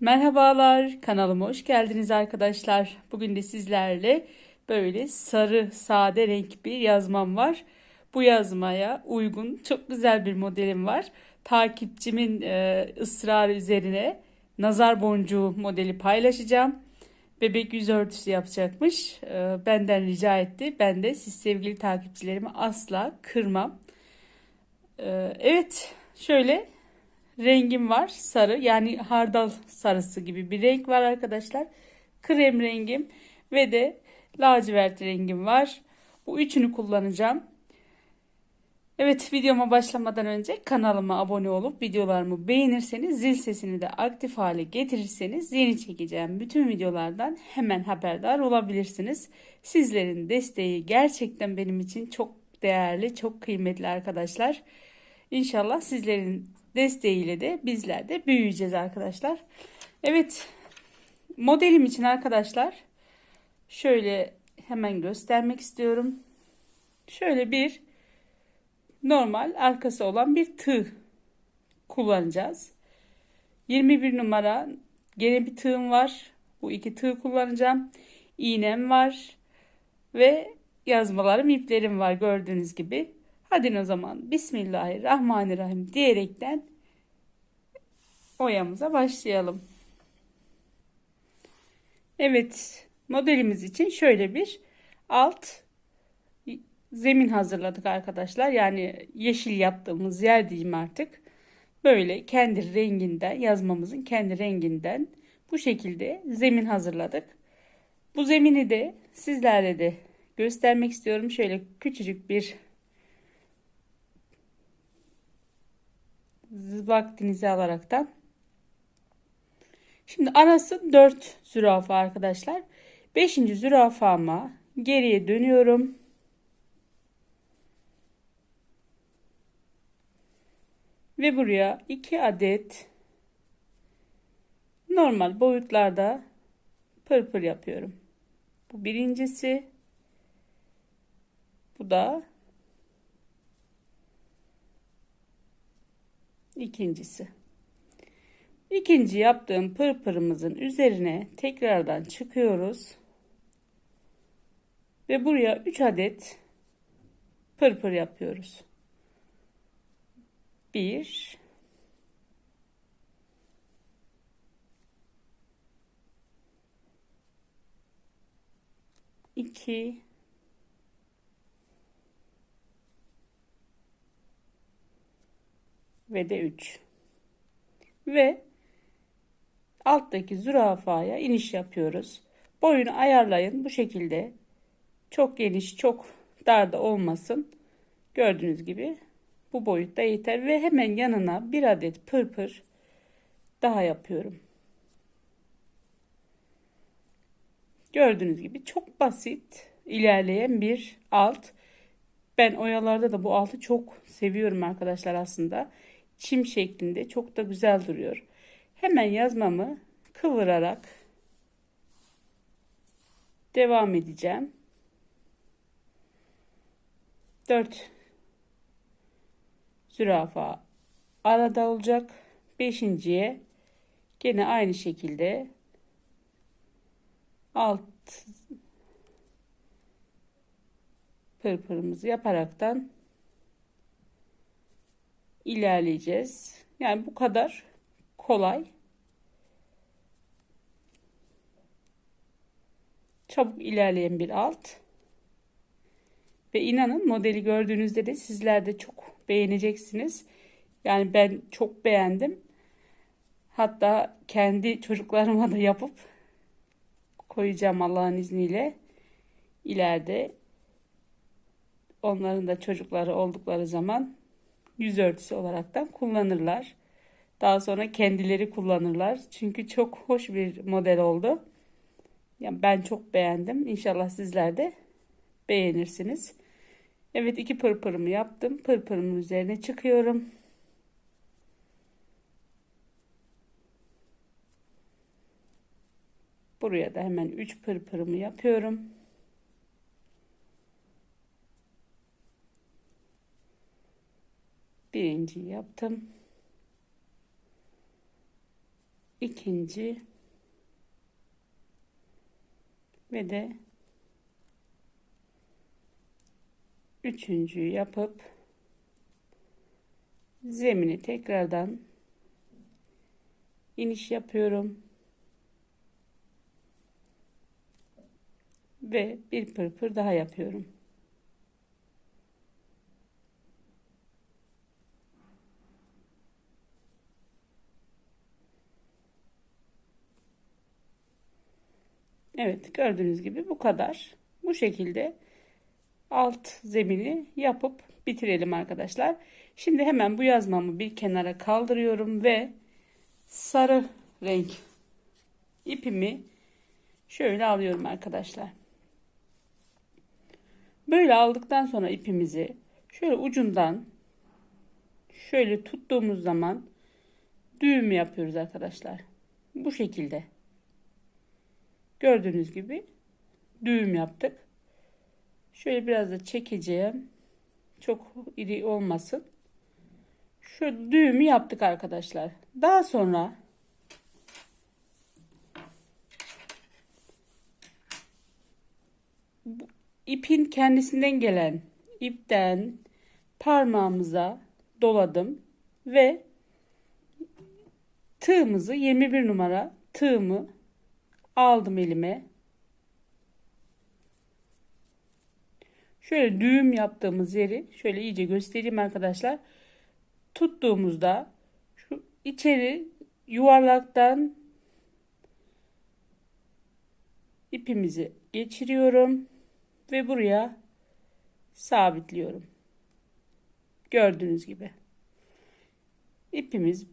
Merhabalar, kanalıma hoş geldiniz arkadaşlar. Bugün de sizlerle böyle sarı, sade renk bir yazmam var. Bu yazmaya uygun çok güzel bir modelim var. Takipçimin e, ısrarı üzerine nazar boncuğu modeli paylaşacağım. Bebek yüz örtüsü yapacakmış. E, benden rica etti. Ben de siz sevgili takipçilerimi asla kırmam. E, evet, şöyle rengim var sarı yani hardal sarısı gibi bir renk var arkadaşlar. Krem rengim ve de lacivert rengim var. Bu üçünü kullanacağım. Evet videoma başlamadan önce kanalıma abone olup videolarımı beğenirseniz zil sesini de aktif hale getirirseniz yeni çekeceğim bütün videolardan hemen haberdar olabilirsiniz. Sizlerin desteği gerçekten benim için çok değerli, çok kıymetli arkadaşlar. İnşallah sizlerin desteğiyle de bizler de büyüyeceğiz arkadaşlar. Evet modelim için arkadaşlar şöyle hemen göstermek istiyorum. Şöyle bir normal arkası olan bir tığ kullanacağız. 21 numara gene bir tığım var. Bu iki tığ kullanacağım. İğnem var ve yazmalarım iplerim var gördüğünüz gibi. Hadi o zaman Bismillahirrahmanirrahim diyerekten oyamıza başlayalım. Evet modelimiz için şöyle bir alt zemin hazırladık arkadaşlar. Yani yeşil yaptığımız yer diyeyim artık. Böyle kendi renginden yazmamızın kendi renginden bu şekilde zemin hazırladık. Bu zemini de sizlerle de göstermek istiyorum. Şöyle küçücük bir vaktinizi alaraktan. Şimdi arası 4 zürafa arkadaşlar. 5. zürafama geriye dönüyorum. Ve buraya 2 adet normal boyutlarda pırpır yapıyorum. Bu birincisi. Bu da ikincisi. İkinci yaptığım pırpırımızın üzerine tekrardan çıkıyoruz. Ve buraya 3 adet pırpır yapıyoruz. 1 2 ve de 3. Ve alttaki zürafaya iniş yapıyoruz. Boyunu ayarlayın bu şekilde. Çok geniş, çok dar da olmasın. Gördüğünüz gibi bu boyutta yeter ve hemen yanına bir adet pırpır daha yapıyorum. Gördüğünüz gibi çok basit ilerleyen bir alt. Ben oyalarda da bu altı çok seviyorum arkadaşlar aslında çim şeklinde çok da güzel duruyor. Hemen yazmamı kıvırarak devam edeceğim. 4 zürafa arada olacak. Beşinciye gene aynı şekilde alt pırpırımızı yaparaktan ilerleyeceğiz. Yani bu kadar kolay. Çabuk ilerleyen bir alt. Ve inanın modeli gördüğünüzde de sizler de çok beğeneceksiniz. Yani ben çok beğendim. Hatta kendi çocuklarıma da yapıp koyacağım Allah'ın izniyle. ileride onların da çocukları oldukları zaman yüz örtüsü olaraktan kullanırlar. Daha sonra kendileri kullanırlar. Çünkü çok hoş bir model oldu. Yani ben çok beğendim. İnşallah sizler de beğenirsiniz. Evet iki pırpırımı yaptım. Pırpırımın üzerine çıkıyorum. Buraya da hemen 3 pırpırımı yapıyorum. Birinciyi yaptım. ikinci ve de üçüncüyü yapıp zemini tekrardan iniş yapıyorum. Ve bir pırpır daha yapıyorum. Evet gördüğünüz gibi bu kadar. Bu şekilde alt zemini yapıp bitirelim arkadaşlar. Şimdi hemen bu yazmamı bir kenara kaldırıyorum ve sarı renk ipimi şöyle alıyorum arkadaşlar. Böyle aldıktan sonra ipimizi şöyle ucundan şöyle tuttuğumuz zaman düğüm yapıyoruz arkadaşlar. Bu şekilde. Gördüğünüz gibi düğüm yaptık. Şöyle biraz da çekeceğim. Çok iri olmasın. Şu düğümü yaptık arkadaşlar. Daha sonra ipin kendisinden gelen ipten parmağımıza doladım ve tığımızı 21 numara tığımı aldım elime. Şöyle düğüm yaptığımız yeri şöyle iyice göstereyim arkadaşlar. Tuttuğumuzda şu içeri yuvarlaktan ipimizi geçiriyorum ve buraya sabitliyorum. Gördüğünüz gibi. ipimiz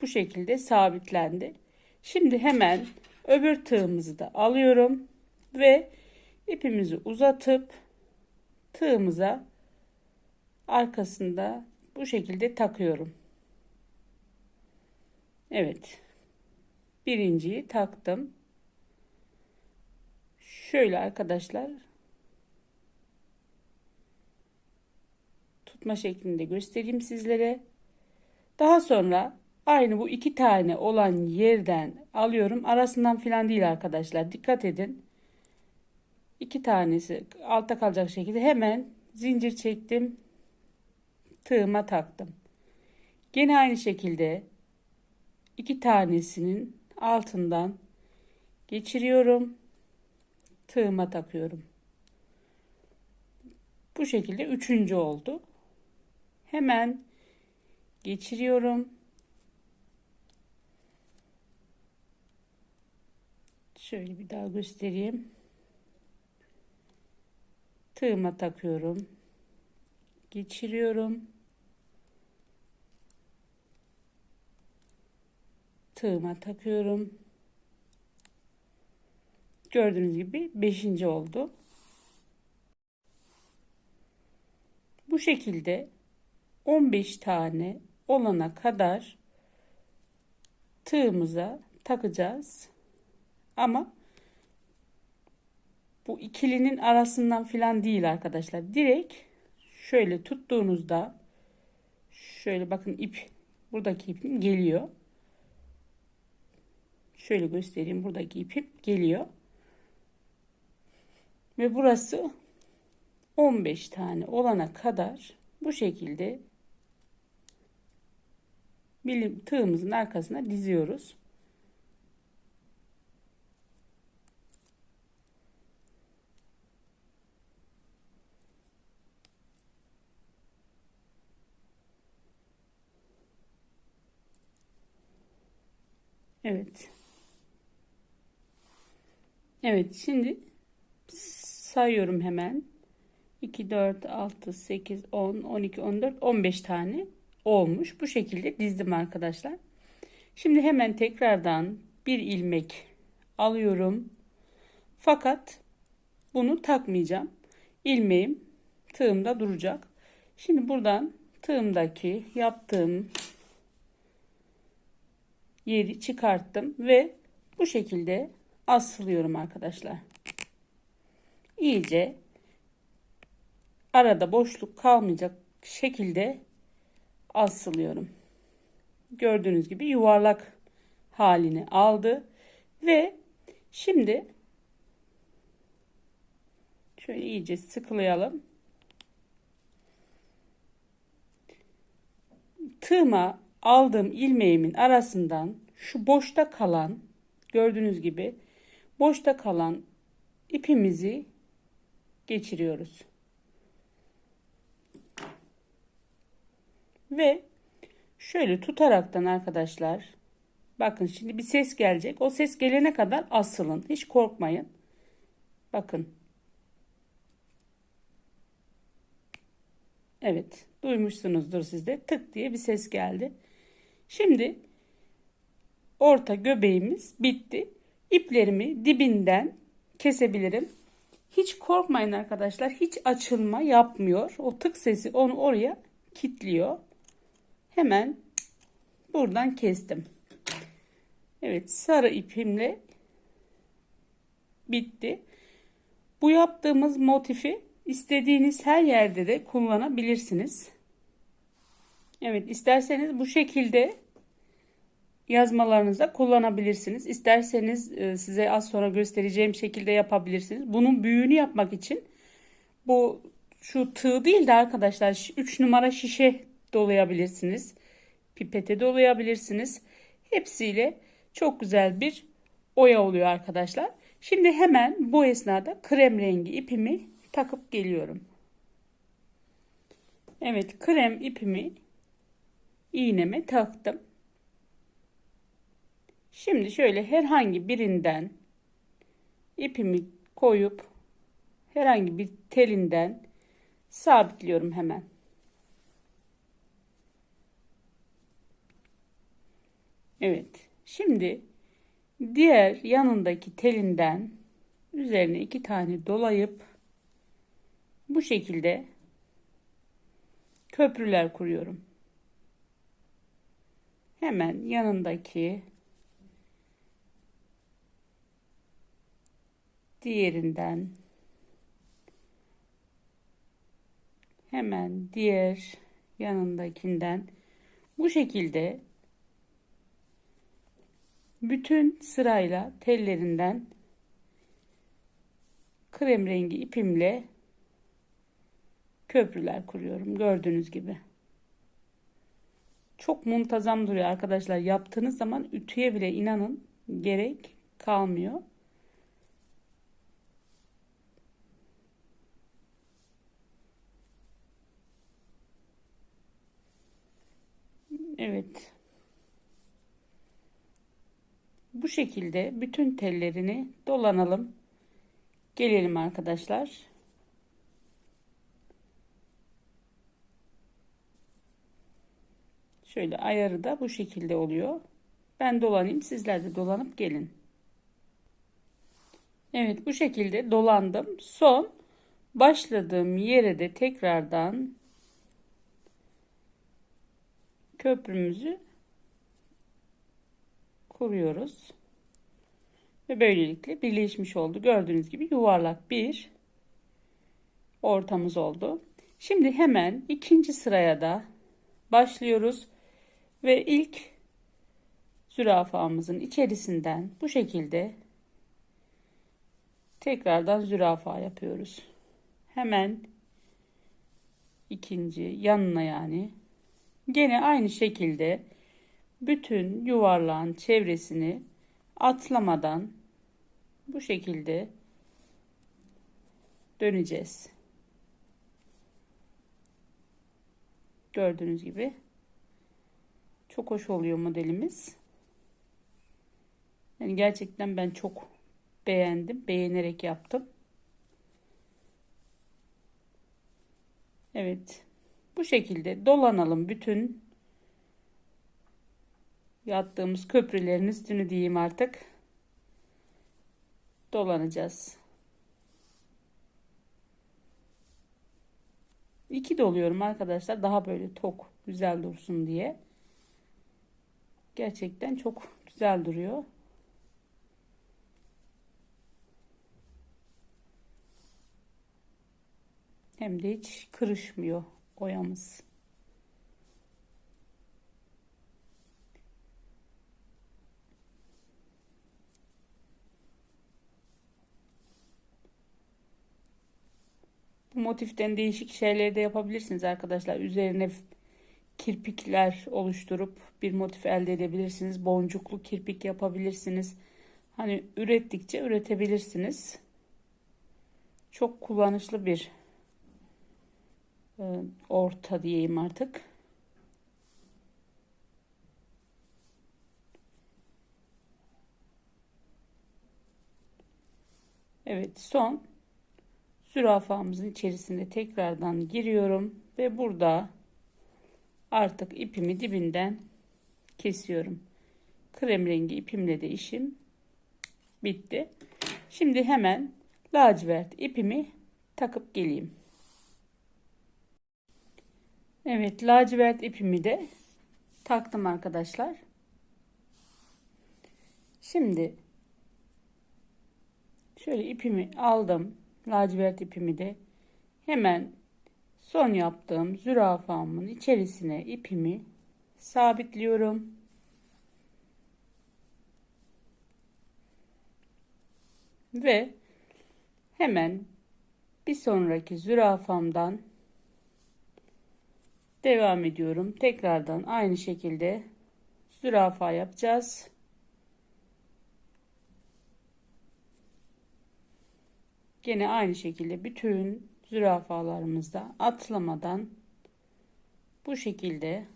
bu şekilde sabitlendi. Şimdi hemen öbür tığımızı da alıyorum ve ipimizi uzatıp tığımıza arkasında bu şekilde takıyorum. Evet. Birinciyi taktım. Şöyle arkadaşlar tutma şeklinde göstereyim sizlere. Daha sonra aynı bu iki tane olan yerden alıyorum. Arasından filan değil arkadaşlar. Dikkat edin. İki tanesi altta kalacak şekilde hemen zincir çektim. Tığıma taktım. Gene aynı şekilde iki tanesinin altından geçiriyorum tığıma takıyorum. Bu şekilde üçüncü oldu. Hemen geçiriyorum. Şöyle bir daha göstereyim. Tığıma takıyorum. Geçiriyorum. Tığıma takıyorum. Gördüğünüz gibi 5. oldu. Bu şekilde 15 tane olana kadar tığımıza takacağız. Ama bu ikilinin arasından filan değil arkadaşlar. Direkt şöyle tuttuğunuzda şöyle bakın ip buradaki ipim geliyor. Şöyle göstereyim buradaki ipim geliyor. Ve burası 15 tane olana kadar bu şekilde bilim tığımızın arkasına diziyoruz. Evet. Evet şimdi sayıyorum hemen. 2, 4, 6, 8, 10, 12, 14, 15 tane olmuş. Bu şekilde dizdim arkadaşlar. Şimdi hemen tekrardan bir ilmek alıyorum. Fakat bunu takmayacağım. İlmeğim tığımda duracak. Şimdi buradan tığımdaki yaptığım yeri çıkarttım ve bu şekilde asılıyorum arkadaşlar iyice arada boşluk kalmayacak şekilde asılıyorum. Gördüğünüz gibi yuvarlak halini aldı. Ve şimdi şöyle iyice sıkılayalım. Tığıma aldığım ilmeğimin arasından şu boşta kalan gördüğünüz gibi boşta kalan ipimizi geçiriyoruz. Ve şöyle tutaraktan arkadaşlar bakın şimdi bir ses gelecek. O ses gelene kadar asılın. Hiç korkmayın. Bakın. Evet. Duymuşsunuzdur siz de. Tık diye bir ses geldi. Şimdi orta göbeğimiz bitti. İplerimi dibinden kesebilirim. Hiç korkmayın arkadaşlar. Hiç açılma yapmıyor. O tık sesi onu oraya kilitliyor. Hemen buradan kestim. Evet sarı ipimle bitti. Bu yaptığımız motifi istediğiniz her yerde de kullanabilirsiniz. Evet isterseniz bu şekilde yazmalarınızda kullanabilirsiniz. İsterseniz e, size az sonra göstereceğim şekilde yapabilirsiniz. Bunun büyüğünü yapmak için bu şu tığ değil de arkadaşlar 3 numara şişe dolayabilirsiniz. Pipete dolayabilirsiniz. Hepsiyle çok güzel bir oya oluyor arkadaşlar. Şimdi hemen bu esnada krem rengi ipimi takıp geliyorum. Evet krem ipimi iğneme taktım. Şimdi şöyle herhangi birinden ipimi koyup herhangi bir telinden sabitliyorum hemen. Evet. Şimdi diğer yanındaki telinden üzerine iki tane dolayıp bu şekilde köprüler kuruyorum. Hemen yanındaki diğerinden hemen diğer yanındakinden bu şekilde bütün sırayla tellerinden krem rengi ipimle köprüler kuruyorum gördüğünüz gibi. Çok muntazam duruyor arkadaşlar. Yaptığınız zaman ütüye bile inanın gerek kalmıyor. Evet. Bu şekilde bütün tellerini dolanalım. Gelelim arkadaşlar. Şöyle ayarı da bu şekilde oluyor. Ben dolanayım. Sizler de dolanıp gelin. Evet bu şekilde dolandım. Son başladığım yere de tekrardan köprümüzü kuruyoruz. Ve böylelikle birleşmiş oldu. Gördüğünüz gibi yuvarlak bir ortamız oldu. Şimdi hemen ikinci sıraya da başlıyoruz. Ve ilk zürafamızın içerisinden bu şekilde tekrardan zürafa yapıyoruz. Hemen ikinci yanına yani Gene aynı şekilde bütün yuvarlağın çevresini atlamadan bu şekilde döneceğiz. Gördüğünüz gibi çok hoş oluyor modelimiz. Yani gerçekten ben çok beğendim. Beğenerek yaptım. Evet. Bu şekilde dolanalım bütün yattığımız köprülerin üstünü diyeyim artık. Dolanacağız. İki doluyorum arkadaşlar. Daha böyle tok güzel dursun diye. Gerçekten çok güzel duruyor. Hem de hiç kırışmıyor oyamız. Bu motiften değişik şeyler de yapabilirsiniz arkadaşlar. Üzerine kirpikler oluşturup bir motif elde edebilirsiniz. Boncuklu kirpik yapabilirsiniz. Hani ürettikçe üretebilirsiniz. Çok kullanışlı bir e, orta diyeyim artık. Evet son zürafamızın içerisinde tekrardan giriyorum ve burada artık ipimi dibinden kesiyorum. Krem rengi ipimle de işim bitti. Şimdi hemen lacivert ipimi takıp geleyim. Evet lacivert ipimi de taktım arkadaşlar. Şimdi şöyle ipimi aldım. Lacivert ipimi de hemen son yaptığım zürafamın içerisine ipimi sabitliyorum. Ve hemen bir sonraki zürafamdan devam ediyorum. Tekrardan aynı şekilde zürafa yapacağız. Gene aynı şekilde bütün zürafalarımızda atlamadan bu şekilde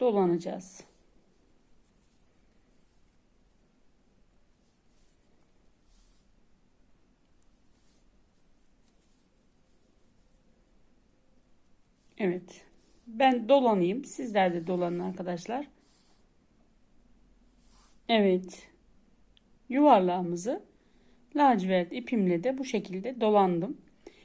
dolanacağız. Evet. Ben dolanayım. Sizler de dolanın arkadaşlar. Evet. Yuvarlağımızı lacivert ipimle de bu şekilde dolandım.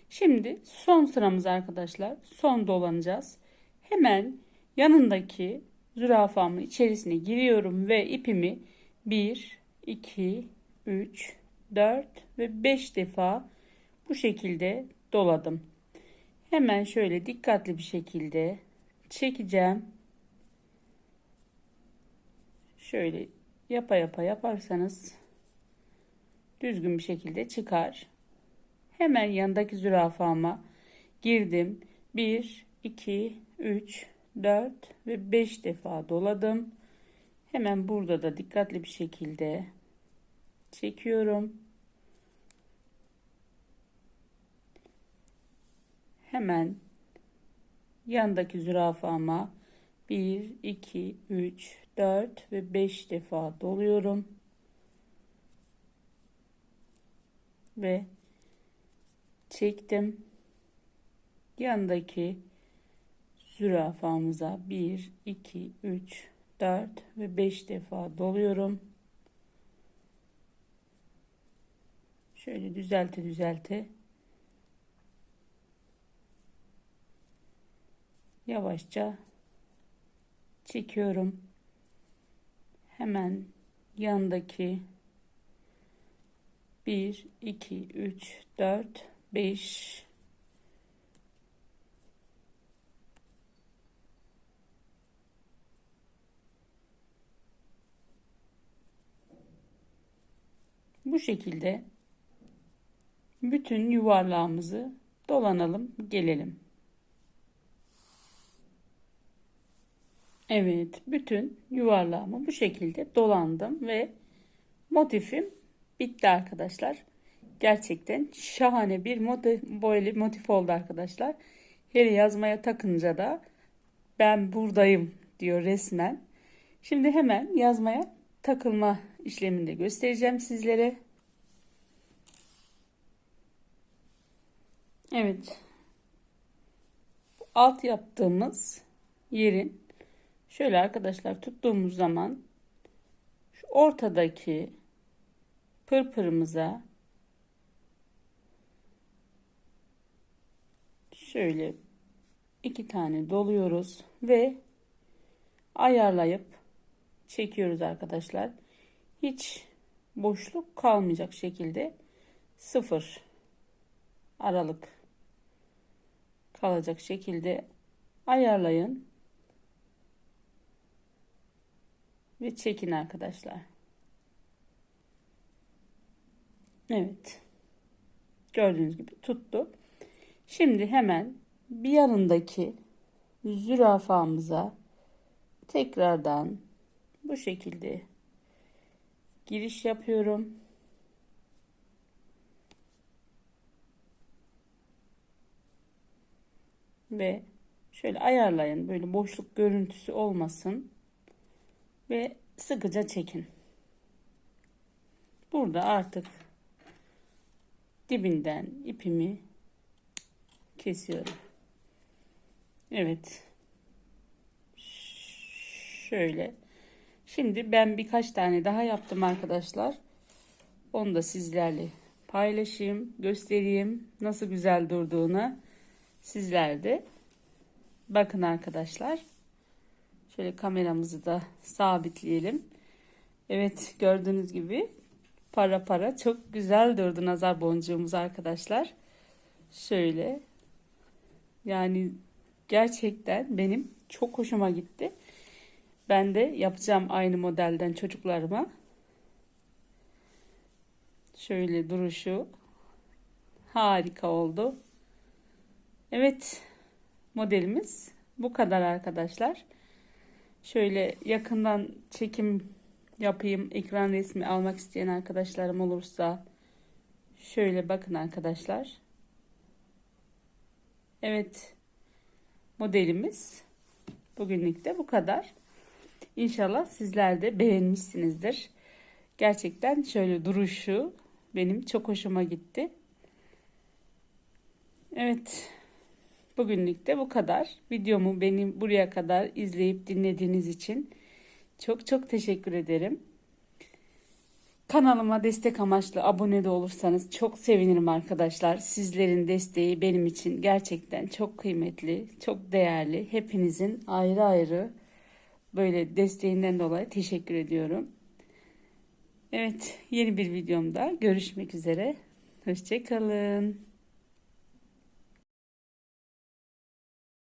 Şimdi son sıramız arkadaşlar. Son dolanacağız. Hemen yanındaki zürafamın içerisine giriyorum ve ipimi 1, 2, 3, 4 ve 5 defa bu şekilde doladım. Hemen şöyle dikkatli bir şekilde çekeceğim. Şöyle yapa yapa yaparsanız düzgün bir şekilde çıkar. Hemen yanındaki zürafama girdim. 1, 2, 3, 4 ve 5 defa doladım. Hemen burada da dikkatli bir şekilde çekiyorum. Hemen yandaki zürafama 1, 2, 3, 4 ve 5 defa doluyorum. Ve çektim. Yandaki zürafamıza 1, 2, 3, 4 ve 5 defa doluyorum. Şöyle düzelte düzelte yavaşça çekiyorum. Hemen yandaki 1 2 3 4 5 Bu şekilde bütün yuvarlağımızı dolanalım, gelelim. Evet, bütün yuvarlağımı bu şekilde dolandım ve motifim bitti arkadaşlar. Gerçekten şahane bir böyle motif oldu arkadaşlar. Hele yazmaya takınca da ben buradayım diyor resmen. Şimdi hemen yazmaya takılma işlemini de göstereceğim sizlere. Evet. Alt yaptığımız yerin Şöyle arkadaşlar tuttuğumuz zaman şu ortadaki pırpırımıza şöyle iki tane doluyoruz ve ayarlayıp çekiyoruz arkadaşlar. Hiç boşluk kalmayacak şekilde sıfır aralık kalacak şekilde ayarlayın. ve çekin arkadaşlar. Evet. Gördüğünüz gibi tuttu. Şimdi hemen bir yanındaki zürafamıza tekrardan bu şekilde giriş yapıyorum. Ve şöyle ayarlayın. Böyle boşluk görüntüsü olmasın. Ve sıkıca çekin. Burada artık dibinden ipimi kesiyorum. Evet. Şöyle. Şimdi ben birkaç tane daha yaptım arkadaşlar. Onu da sizlerle paylaşayım, göstereyim nasıl güzel durduğunu. Sizler de bakın arkadaşlar. Şöyle kameramızı da sabitleyelim. Evet gördüğünüz gibi para para çok güzel durdu nazar boncuğumuz arkadaşlar. Şöyle yani gerçekten benim çok hoşuma gitti. Ben de yapacağım aynı modelden çocuklarıma. Şöyle duruşu harika oldu. Evet modelimiz bu kadar arkadaşlar. Şöyle yakından çekim yapayım. Ekran resmi almak isteyen arkadaşlarım olursa şöyle bakın arkadaşlar. Evet modelimiz bugünlük de bu kadar. İnşallah sizler de beğenmişsinizdir. Gerçekten şöyle duruşu benim çok hoşuma gitti. Evet. Bugünlük de bu kadar. Videomu benim buraya kadar izleyip dinlediğiniz için çok çok teşekkür ederim. Kanalıma destek amaçlı abone de olursanız çok sevinirim arkadaşlar. Sizlerin desteği benim için gerçekten çok kıymetli, çok değerli. Hepinizin ayrı ayrı böyle desteğinden dolayı teşekkür ediyorum. Evet, yeni bir videomda görüşmek üzere. Hoşçakalın.